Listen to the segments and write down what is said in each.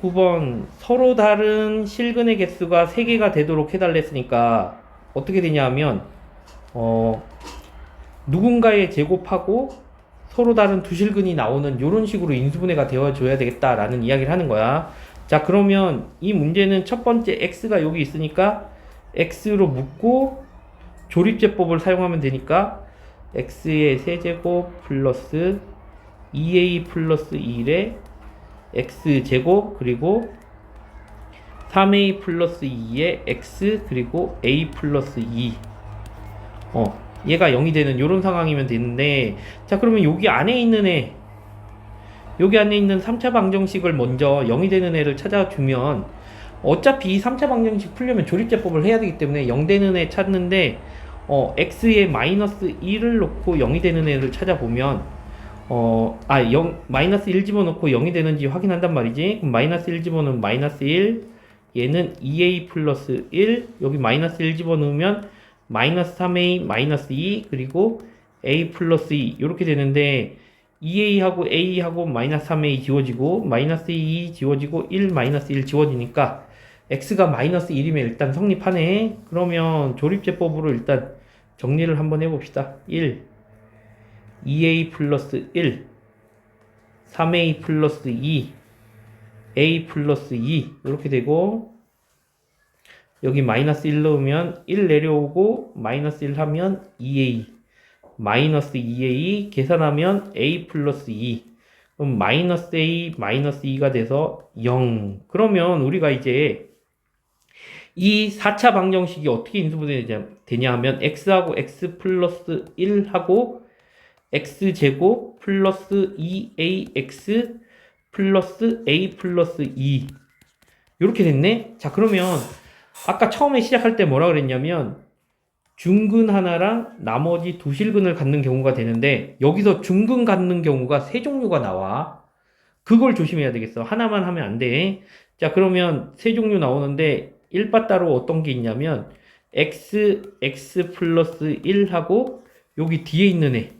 39번 서로 다른 실근의 개수가 3개가 되도록 해달랬으니까 어떻게 되냐 하면 어 누군가의 제곱하고 서로 다른 두 실근이 나오는 이런 식으로 인수분해가 되어줘야 되겠다라는 이야기를 하는 거야. 자 그러면 이 문제는 첫 번째 x가 여기 있으니까 x로 묶고 조립제법을 사용하면 되니까 x의 세제곱 플러스 2a 플러스 1의 x제곱 그리고 3a 플러스 2의 x 그리고 a 플러스 2 어, 얘가 0이 되는 이런 상황이면 되는데 자 그러면 여기 안에 있는 애 여기 안에 있는 3차 방정식을 먼저 0이 되는 애를 찾아주면 어차피 이 3차 방정식 풀려면 조립제법을 해야 되기 때문에 0 되는 애 찾는데 어, x에 마이너스 1을 놓고 0이 되는 애를 찾아보면 어, 아, 0, 마이너스 1 집어넣고 0이 되는지 확인한단 말이지. 그럼 마이너스 1 집어넣으면 마이너스 1, 얘는 2a 플러스 1, 여기 마이너스 1 집어넣으면 마이너스 3a 마이너스 2, 그리고 a 플러스 2, 이렇게 되는데 2a하고 a하고 마이너스 3a 지워지고, 마이너스 2 지워지고, 1 마이너스 1 지워지니까 x가 마이너스 1이면 일단 성립하네. 그러면 조립제법으로 일단 정리를 한번 해봅시다. 1. 2a 플러스 1, 3a 플러스 2, a 플러스 2 이렇게 되고 여기 마이너스 1 넣으면 1 내려오고 마이너스 1 하면 2a 마이너스 2a 계산하면 a 플러스 2 그럼 마이너스 a 마이너스 2가 돼서 0 그러면 우리가 이제 이 4차 방정식이 어떻게 인수분해 되냐 하면 x하고 x 플러스 1하고 x제곱 플러스 2ax 플러스 a 플러스 2 이렇게 됐네? 자 그러면 아까 처음에 시작할 때 뭐라 그랬냐면 중근 하나랑 나머지 두 실근을 갖는 경우가 되는데 여기서 중근 갖는 경우가 세 종류가 나와. 그걸 조심해야 되겠어. 하나만 하면 안돼자 그러면 세 종류 나오는데 1바 따로 어떤 게 있냐면 x x 플러스 1하고 여기 뒤에 있는 애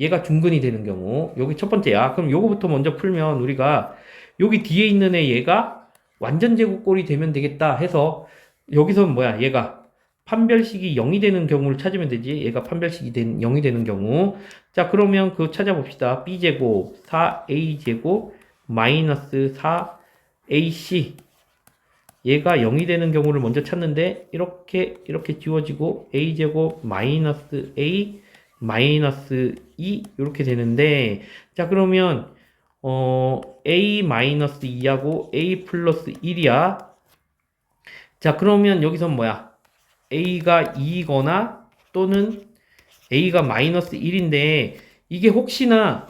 얘가 중근이 되는 경우 여기 첫 번째야. 그럼 요거부터 먼저 풀면 우리가 여기 뒤에 있는 애 얘가 완전 제곱꼴이 되면 되겠다 해서 여기서 뭐야? 얘가 판별식이 0이 되는 경우를 찾으면 되지. 얘가 판별식이 된 0이 되는 경우. 자 그러면 그거 찾아봅시다. B제곱 4a제곱 마이너스 4ac 얘가 0이 되는 경우를 먼저 찾는데 이렇게 이렇게 지워지고 a제곱 마이너스 a 마이너스 2 이렇게 되는데 자 그러면 어 a 마이너스 2하고 a 플러스 1이야. 자 그러면 여기서 뭐야? A가 2거나 또는 a가 마이너스 1인데 이게 혹시나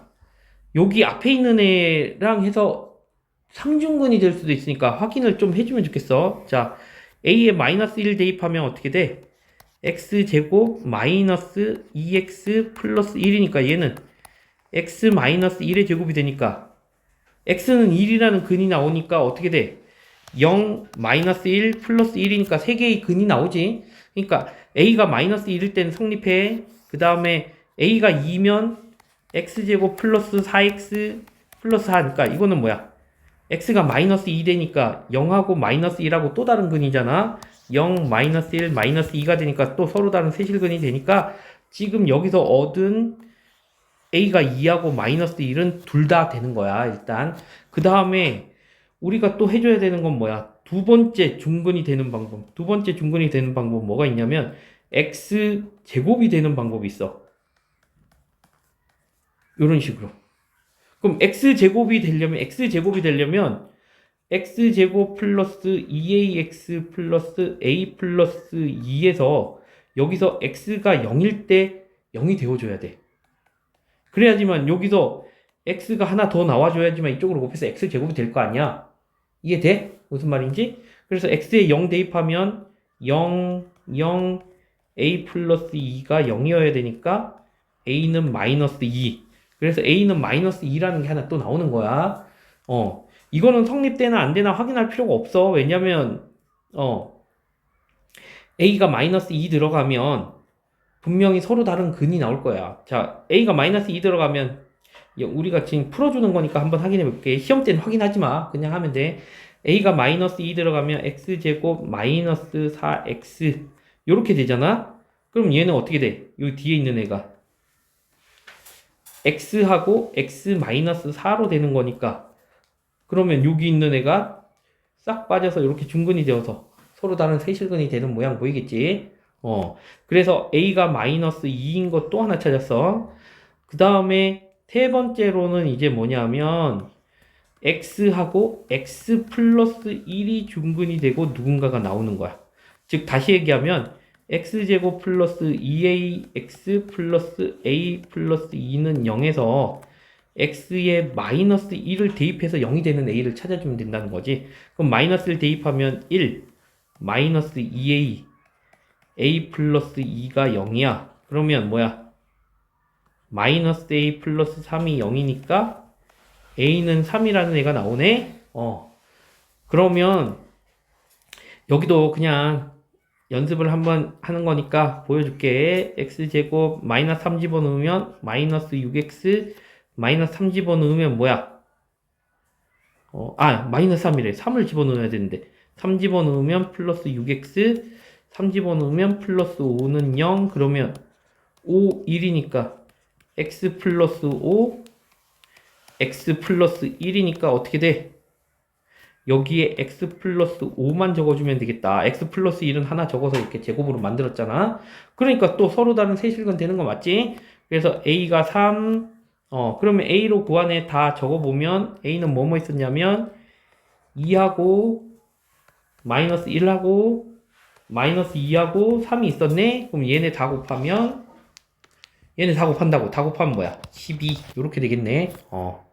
여기 앞에 있는 애랑 해서 상중근이 될 수도 있으니까 확인을 좀 해주면 좋겠어. 자 a에 마이너스 1 대입하면 어떻게 돼 x제곱 마이너스 2x 플러스 1이니까 얘는 x 마이너스 1의 제곱이 되니까 x는 1이라는 근이 나오니까 어떻게 돼? 0 마이너스 1 플러스 1이니까 3개의 근이 나오지. 그러니까 a가 마이너스 1일 때는 성립해. 그 다음에 a가 2면 x제곱 플러스 4x 플러스 4니까 이거는 뭐야? x가 마이너스 2 되니까 0하고 마이너스 1하고 또 다른 근이잖아 0, 마이너스 1, 마이너스 2가 되니까 또 서로 다른 세실근이 되니까 지금 여기서 얻은 A가 2하고 마이너스 1은 둘 다 되는 거야, 일단. 그 다음에 우리가 또 해줘야 되는 건 뭐야? 두 번째 중근이 되는 방법. 두 번째 중근이 되는 방법 뭐가 있냐면 X 제곱이 되는 방법이 있어. 이런 식으로. 그럼 X 제곱이 되려면, X 제곱이 되려면 x제곱 플러스 2ax 플러스 a 플러스 2에서 여기서 x가 0일 때 0이 되어줘야 돼. 그래야지만 여기서 x가 하나 더 나와줘야지만 이쪽으로 곱해서 x제곱이 될 거 아니야. 이해돼? 무슨 말인지? 그래서 x에 0 대입하면 0, 0, a 플러스 2가 0이어야 되니까 a는 마이너스 2. 그래서 a는 마이너스 2라는 게 하나 또 나오는 거야. 어. 이거는 성립되나 안 되나 확인할 필요가 없어. 왜냐면, 어, A가 마이너스 2 들어가면 분명히 서로 다른 근이 나올 거야. 자, A가 마이너스 2 들어가면 우리가 지금 풀어주는 거니까 한번 확인해 볼게. 시험 때는 확인하지 마. 그냥 하면 돼. a가 마이너스 2 들어가면 x제곱 마이너스 4x 요렇게 되잖아? 그럼 얘는 어떻게 돼? 요 뒤에 있는 애가 x하고 x 마이너스 4로 되는 거니까 그러면 여기 있는 애가 싹 빠져서 이렇게 중근이 되어서 서로 다른 세실근이 되는 모양 보이겠지? 어, 그래서 a가 마이너스 2인 것 또 하나 찾았어. 그 다음에 세 번째로는 이제 뭐냐면 x하고 x 플러스 1이 중근이 되고 누군가가 나오는 거야. 즉 다시 얘기하면 x제곱 플러스 2ax 플러스 a 플러스 2는 0에서 x에 마이너스 1을 대입해서 0이 되는 a를 찾아주면 된다는 거지. 그럼 마이너스를 대입하면 1, 마이너스 2a, a 플러스 2가 0이야. 그러면 뭐야? 마이너스 a 플러스 3이 0이니까 a는 3이라는 애가 나오네? 어. 그러면 여기도 그냥 연습을 한번 하는 거니까 보여줄게. x제곱 마이너스 3 집어넣으면 마이너스 6x 마이너스 3 집어넣으면 뭐야? 어, 아, 마이너스 3이래. 3을 집어넣어야 되는데. 3 집어넣으면 플러스 6x, 3 집어넣으면 플러스 5는 0, 그러면 5, 1이니까 x 플러스 5, x 플러스 1이니까 어떻게 돼? 여기에 x 플러스 5만 적어주면 되겠다. x 플러스 1은 하나 적어서 이렇게 제곱으로 만들었잖아. 그러니까 또 서로 다른 세실근 되는 거 맞지? 그래서 a가 3, 어, 그러면 a로 구한에 다 적어보면 a는 뭐뭐 있었냐면 2하고 마이너스 1하고 마이너스 2하고 3이 있었네? 그럼 얘네 다 곱하면 얘네 다 곱한다고. 다 곱하면 뭐야? 12. 이렇게 되겠네. 어.